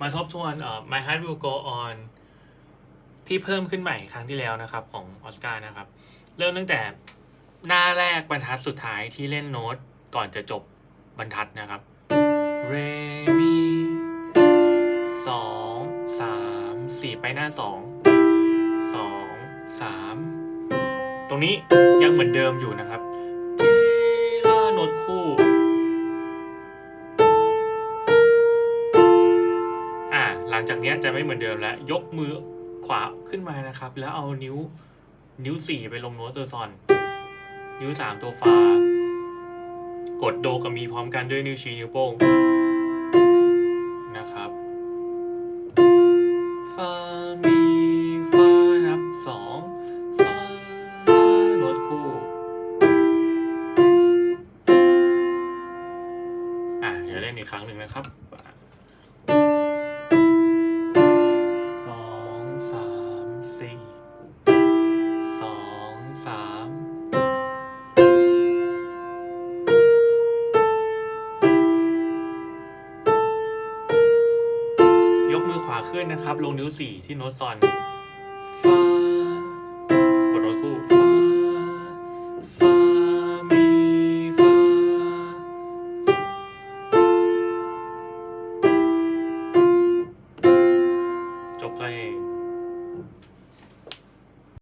มาทบทวนเอ่อ My Heart Will Go On ที่เพิ่มขึ้นใหม่ครั้งที่แล้วนะครับของออสการ์นะครับ เริ่มตั้งแต่หน้าแรกบรรทัดสุดท้ายที่เล่นโน้ตก่อนจะจบบรรทัดนะครับเรมีสองสามสี่ไปหน้าสองสองสามตรงนี้ยังเหมือนเดิมอยู่นะครับทีละโน้ตคู่ ลังจากนี้จะไม่เหมือนเดิมแล้ว ยกมือขวาขึ้นมานะครับ แล้วเอานิ้วนิ้วสี่ไปลงโน้ตเซอร์ซอน นิ้วสามตัวฟา กดโดกับมีพร้อมกันด้วยนิ้วชี้นิ้วโป้งนะครับฟามีฟานับสองซาโน้ตคู่อะเดี๋ยวเล่นอีกครั้งหนึ่งนะครับ สยกมือขวาขึ้นนะครับ ลงนิ้วสี่ที่โน้ตซอนฟากดโน้ตคู่ฟามีฟาจบเพลง